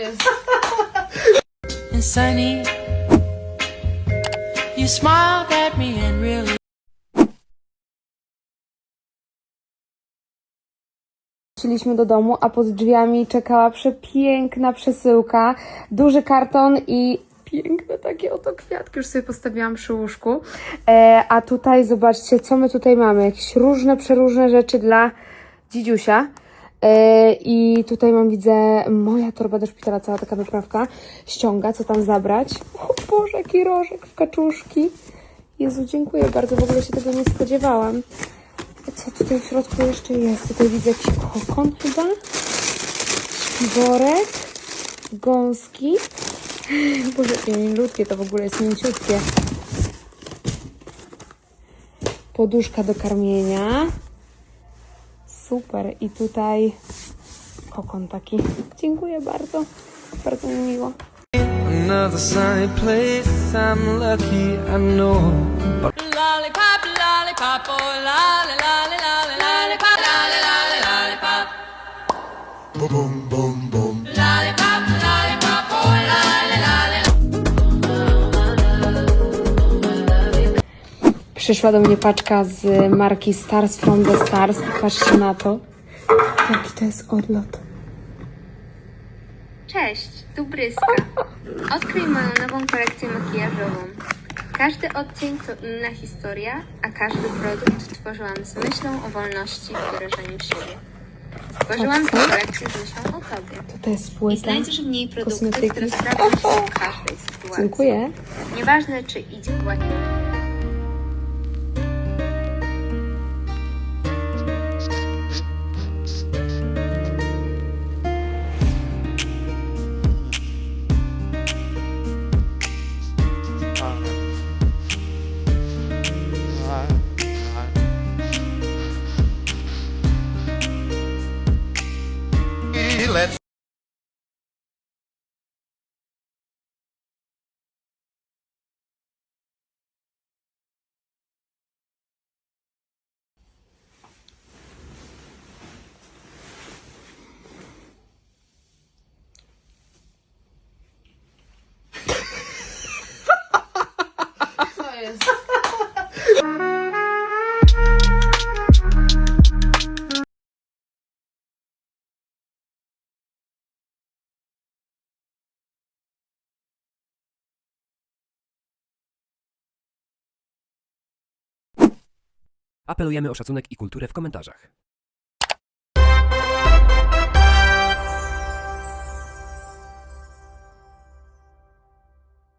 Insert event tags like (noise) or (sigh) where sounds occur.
jest? and sunny. You smiled at me and really Wróciliśmy do domu, a pod drzwiami czekała przepiękna przesyłka, duży karton i piękne takie oto kwiatki, już sobie postawiłam przy łóżku. E, a tutaj zobaczcie, co my tutaj mamy. Jakieś różne, przeróżne rzeczy dla dzidziusia. E, I tutaj mam, widzę, moja torba do szpitala, cała taka wyprawka. Ściąga, co tam zabrać. O Boże, jaki rożek w kaczuszki. Jezu, dziękuję bardzo, w ogóle się tego nie spodziewałam. Co tutaj w środku jeszcze jest? Tutaj widzę jakiś kokon chyba. Śpiworek. Gąski. (laughs) Boże, jakie milutkie to w ogóle jest mięciutkie. Poduszka do karmienia. Super. I tutaj kokon taki. Dziękuję bardzo. Bardzo mi miło. Another sunny place, I'm lucky, I know. lollipop, lollipop, oh lolly, lolly, lolly, lollipop, lolly, lollipop. Boom, boom, boom. Przyszła do mnie paczka z marki Stars from the Stars. Patrzcie na to. Jaki to jest odlot. Cześć, tu Bryska. Odkryj moją nową kolekcję makijażową. Każdy odcień to inna historia, a każdy produkt tworzyłam z myślą o wolności w wyrażaniu siebie. Stworzyłam tę kolekcję z myślą o Tobie. To to jest I płyta. znajdziesz w niej produkty, kosmetyki. które sprawdzą się w każdej sytuacji. Dziękuję. Nieważne, czy idzie właśnie. Jest? Apelujemy o szacunek i kulturę w komentarzach.